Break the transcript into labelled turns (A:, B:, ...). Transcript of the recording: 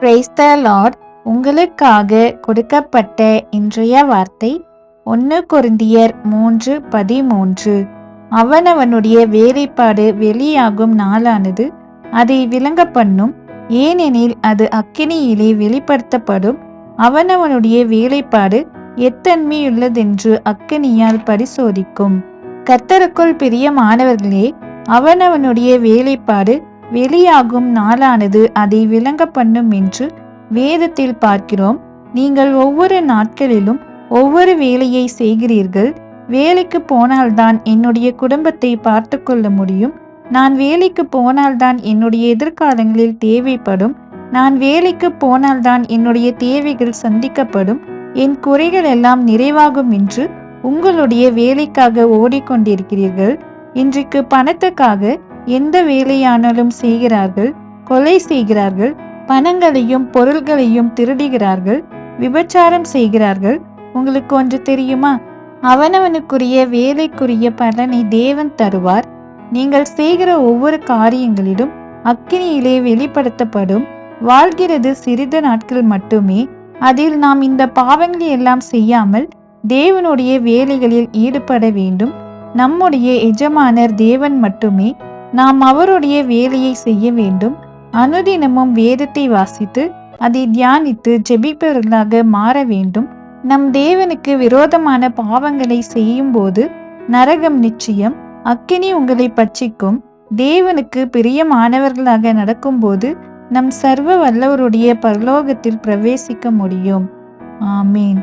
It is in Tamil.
A: Praise உங்களுக்காக கொடுக்கப்பட்ட இன்றைய வார்த்தை ஒன்று குருந்தியர் மூன்று பதிமூன்று. அவனவனுடைய வேலைப்பாடு வெளியாகும் நாளானது. அதை விளங்க பண்ணும் ஏனெனில் அது அக்கினியிலே வெளிப்படுத்தப்படும். அவனவனுடைய வேலைப்பாடு எத்தன்மையுள்ளதென்று அக்கினியால் பரிசோதிக்கும். கர்த்தருக்குள் பிரியமானவர்களே அவனவனுடைய வேலைப்பாடு வெளியாகும் நாளானது அதை விளங்க பண்ணும் என்று வேதத்தில் பார்க்கிறோம். நீங்கள் ஒவ்வொரு நாட்களிலும் ஒவ்வொரு வேலையை செய்கிறீர்கள். வேலைக்கு போனால்தான் என்னுடைய குடும்பத்தை பார்த்து கொள்ள முடியும். நான் வேலைக்கு போனால்தான் என்னுடைய எதிர்காலங்களில் தேவைப்படும். நான் வேலைக்கு போனால்தான் என்னுடைய தேவைகள் சந்திக்கப்படும். என் குறைகள் எல்லாம் நிறைவாகும் என்று உங்களுடைய வேலைக்காக ஓடிக்கொண்டிருக்கிறீர்கள். இன்றைக்கு பணத்துக்காக எந்த வேலையானாலும் செய்கிறார்கள் கொலை செய்கிறார்கள் பணங்களையும் பொருள்களையும் திருடுகிறார்கள் விபச்சாரம் செய்கிறார்கள். உங்களுக்கு ஒன்று தெரியுமா? அவனவனுக்குரிய வேலைக்குரிய பலனை தேவன் தருவார். நீங்கள் செய்கிற ஒவ்வொரு காரியங்களிலும் அக்கினியிலே வெளிப்படுத்தப்படும். வாழ்கிறது சிறிது நாட்கள் மட்டுமே. அதில் நாம் இந்த பாவங்களை எல்லாம் செய்யாமல் தேவனுடைய வேலைகளில் ஈடுபட வேண்டும். நம்முடைய எஜமானர் தேவன் மட்டுமே. நாம் அவருடைய வேலையை செய்ய வேண்டும். அனுதினமும் வேதத்தை வாசித்து அதை தியானித்து ஜெபிப்பவர்களாக மாற வேண்டும். நம் தேவனுக்கு விரோதமான பாவங்களை செய்யும் போது நரகம் நிச்சயம் அக்கினி உங்களை பட்சிக்கும். தேவனுக்கு பிரியமானவர்களாக நடக்கும்போது நம் சர்வ வல்லவருடைய பரலோகத்தில் பிரவேசிக்க முடியும். ஆமீன்.